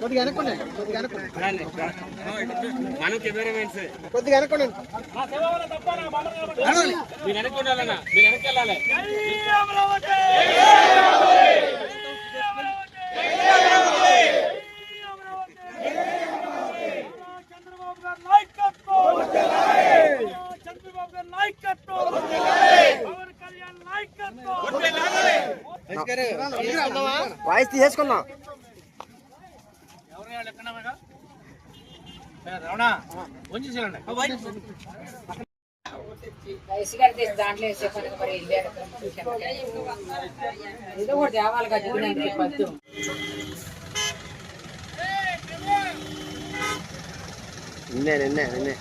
కొద్దిగా వెనక్కోండి. కొద్దిగా వెనక్కోండి మనం కెమెరామెన్స్ కొద్దిగా వెనక్కోండి మీరు వెనక్కి ఉండాలన్నా మీరు వెనక్కి వెళ్ళాలి చంద్రబాబు గారి నాయకత్వం చంద్రబాబు గారి నాయకత్వం పవన్ కళ్యాణ్ నాయకత్వం వాయిస్ తీసేసుకున్నాం దాంట్లో వేసే పని మరి ఏదో ఒకటి తేవాలి కదా పద్దు నిన్నే నిన్నే నిన్నే.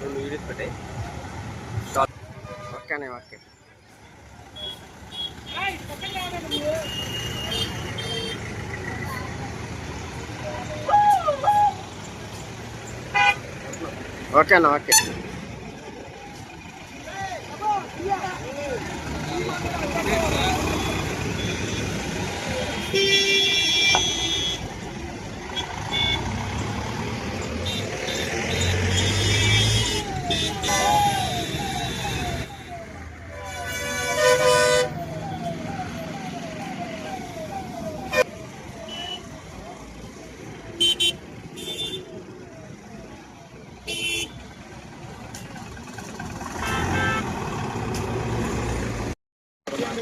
రెండు వీడియోస్ పెట్టాయి ఓకేనే ఓకే ఓకే అన్న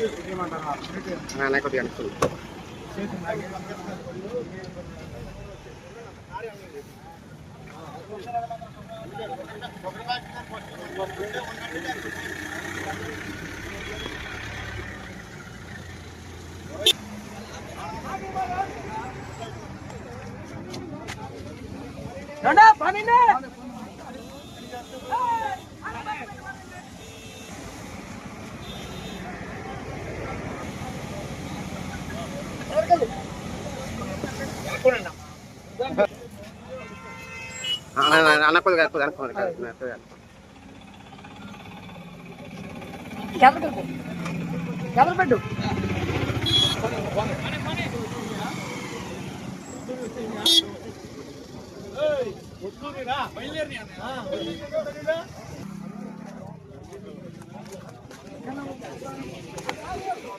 ఓకే అన్న కొద్దిగా వెనక్కి అన్న అన్న, అన్న కొద్దిగా కొద్దిగా వెనక్కోండి కొద్దిగా వెనక్కోండి.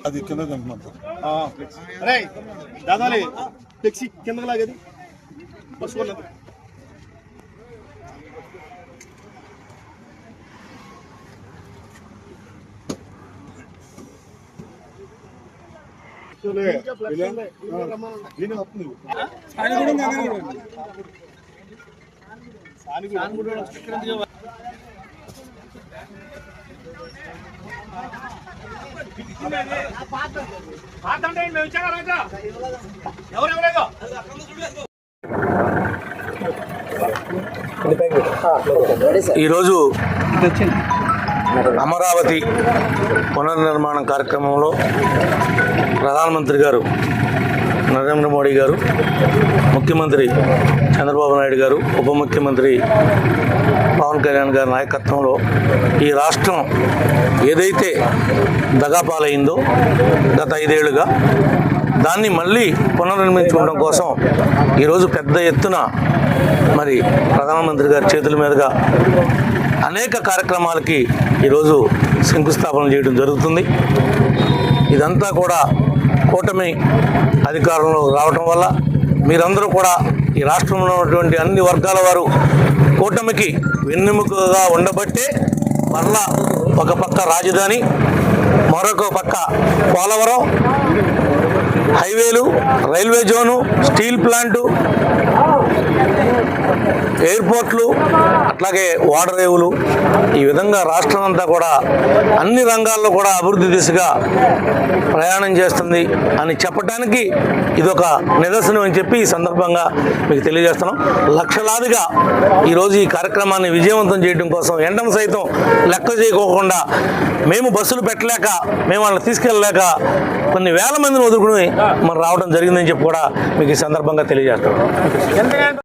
అది కింద దాదాలి ఫ్లెక్సీ కిందకి లాగేది. పసుకోలేదు మేము రాజా ఎవరెవరేదో ఈరోజు అమరావతి పునర్నిర్మాణం కార్యక్రమంలో ప్రధానమంత్రి గారు నరేంద్ర మోడీ గారు ముఖ్యమంత్రి చంద్రబాబు నాయుడు గారు ఉప ముఖ్యమంత్రి పవన్ కళ్యాణ్ గారి నాయకత్వంలో ఈ రాష్ట్రం ఏదైతే దగాపాలైందో గత ఐదేళ్ళుగా దాన్ని మళ్ళీ పునర్నిర్మించుకోవడం కోసం ఈరోజు పెద్ద ఎత్తున మరి ప్రధానమంత్రి గారి చేతుల మీదుగా అనేక కార్యక్రమాలకి ఈరోజు శంకుస్థాపన చేయడం జరుగుతుంది. ఇదంతా కూడా కూటమి అధికారంలో రావటం వల్ల మీరందరూ కూడా ఈ రాష్ట్రంలో ఉన్నటువంటి అన్ని వర్గాల వారు కూటమికి వెన్నెముకగా ఉండబట్టే మరలా ఒక పక్క రాజధాని మరొక పక్క పోలవరం హైవేలు రైల్వే జోను స్టీల్ ప్లాంటు ఎయిర్పోర్ట్లు అట్లాగే ఓడరేవులు ఈ విధంగా రాష్ట్రం అంతా కూడా అన్ని రంగాల్లో కూడా అభివృద్ధి దిశగా ప్రయాణం చేస్తుంది అని చెప్పడానికి ఇదొక నిదర్శనం అని చెప్పి ఈ సందర్భంగా మీకు తెలియజేస్తున్నాం. లక్షలాదిగా ఈరోజు ఈ కార్యక్రమాన్ని విజయవంతం చేయడం కోసం ఎండం సైతం లెక్క చేయకోకుండా మేము బస్సులు పెట్టలేక మేము వాళ్ళని తీసుకెళ్ళలేక కొన్ని వేల మందిని వదులుకుని మనం రావడం జరిగిందని చెప్పి కూడా మీకు ఈ సందర్భంగా తెలియజేస్తున్నాం.